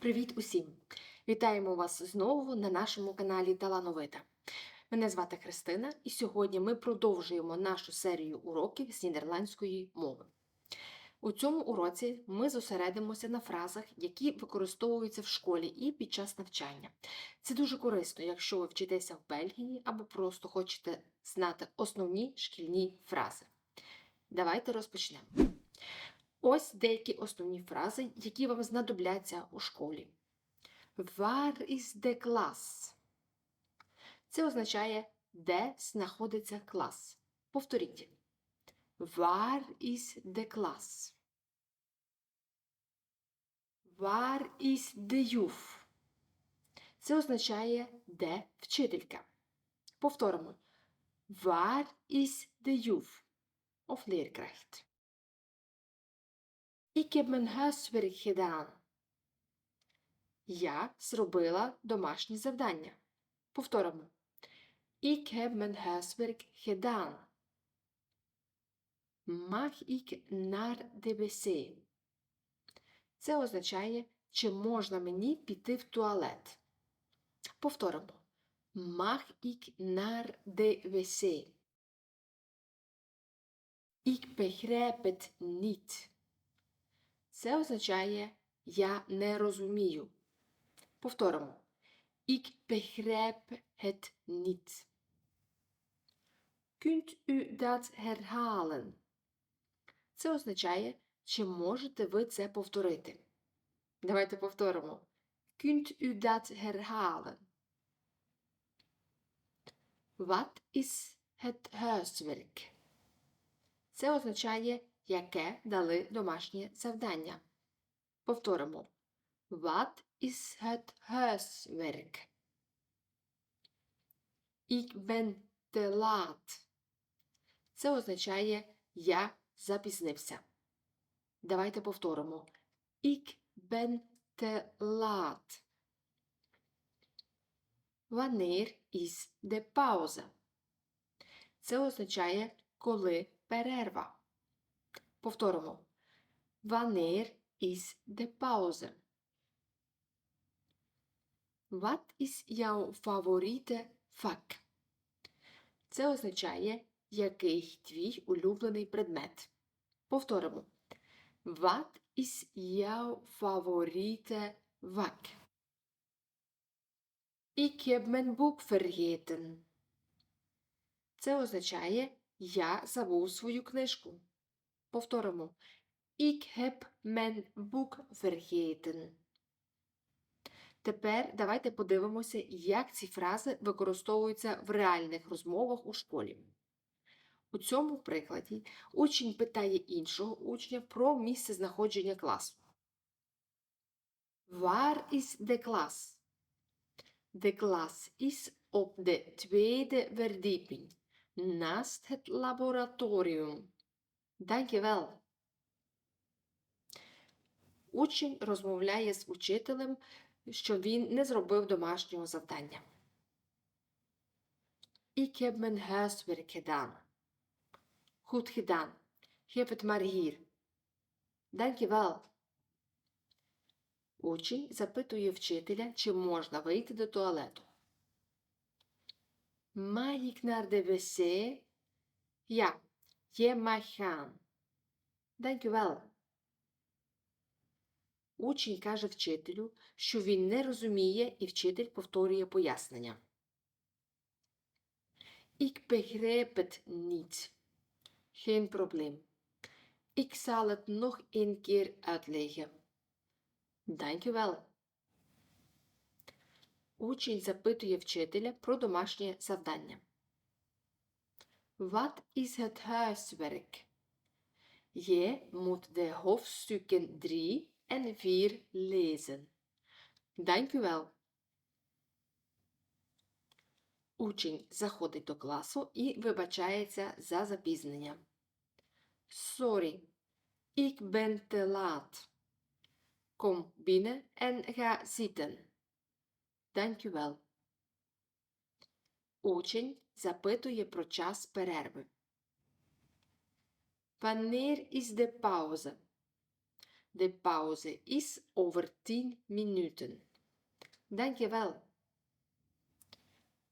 Привіт усім! Вітаємо вас знову на нашому каналі Талановита. Мене звати Христина, і сьогодні ми продовжуємо нашу серію уроків з нідерландської мови. У цьому уроці ми зосередимося на фразах, які використовуються в школі і під час навчання. Це дуже корисно, якщо ви вчитеся в Бельгії або просто хочете знати основні шкільні фрази. Давайте розпочнемо. Ось деякі основні фрази, які вам знадобляться у школі. Waar is de klas? Це означає, де знаходиться клас. Повторіть. Waar is de klas? Waar is de juf? Це означає, де вчителька. Повторимо. Waar is de juf? Of leerkracht. Ik heb mijn huiswerk gedaan. Я зробила домашнє завдання. Повторимо. Ik heb mijn huiswerk gedaan. Mag ik naar de wc? Це означає, чи можна мені піти в туалет. Повторимо. Mag ik naar de wc? Ik begrijp het niet. Це означає я не розумію. Повторимо. Ik begrijp het niet. Kunt u dat herhalen? Це означає, чи можете ви це повторити. Давайте повторимо. Kunt u dat herhalen? Wat is het huiswerk? Це означає, яке дали домашнє завдання. Повторимо. Wat is het huiswerk? Ik ben te laat. Це означає я запізнився. Давайте повторимо. Ik ben te laat. Wanneer is de pauze? Це означає коли перерва. Повторимо. De pauze? Wat is jouw favoriete vak? Це означає, який твій улюблений предмет. Повторимо. Ik heb mijn boek vergeten. Це означає, я забув свою книжку. Повторимо. Ik heb mijn boek vergeten. Тепер давайте подивимося, як ці фрази використовуються в реальних розмовах у школі. У цьому прикладі учень питає іншого учня про місце знаходження класу. Waar is de klas? De klas is op de tweede verdieping, naast het laboratorium. Dankjewel. Учень розмовляє з учителем, що він не зробив домашнього завдання. Ik heb mijn huiswerk gedaan. Goed. Учень запитує вчителя, чи можна вийти до туалету. Mag ik naar de mag gaan. Dankjewel. Учень каже вчителю, що він не розуміє, і вчитель повторює пояснення. Ik begrijp het niet. Geen probleem. Ik zal het nog een keer uitleggen. Dank u wel. Учень запитує вчителя про домашнє завдання. Wat is het huiswerk? Je moet de hoofdstukken 3 en 4 lezen. Dank u wel. Учень заходить до класу і вибачається за запізнення. Sorry, ik ben te laat. Kom binnen en ga zitten. Dank u wel. Учень запитує про час перерви. Wanneer is de pauze? De pauze is over 10 minuten. Dankjewel.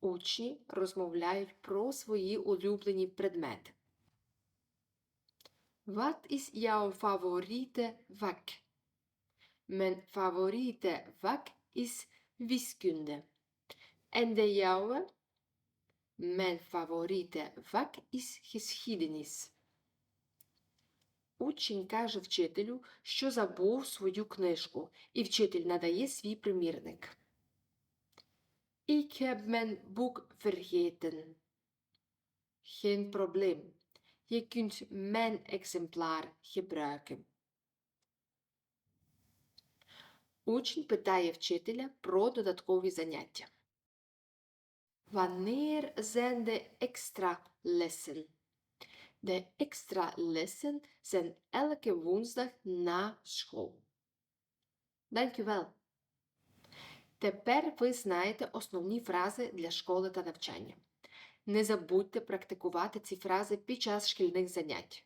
Учні розмовляють про свої улюблені предмети. Wat is jouw favoriete vak? Mijn favoriete vak is wiskunde. En de jouwe? Mijn favoriete vak is geschiedenis. Учень каже вчителю, що забув свою книжку, і вчитель надає свій примірник. Ik heb mijn boek vergeten. Geen probleem. Je kunt mijn exemplaar gebruiken. Учень питає вчителя про додаткові заняття. Wanneer zijn de extra lessen? De extra lessen zijn elke woensdag na school. Dankjewel. Тепер ви знаєте основні фрази для школи та навчання. Не забудьте практикувати ці фрази під час шкільних занять.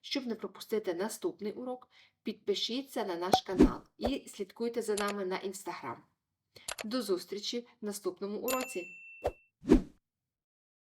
Щоб не пропустити наступний урок, підпишіться на наш канал і слідкуйте за нами на інстаграм. До зустрічі в наступному уроці!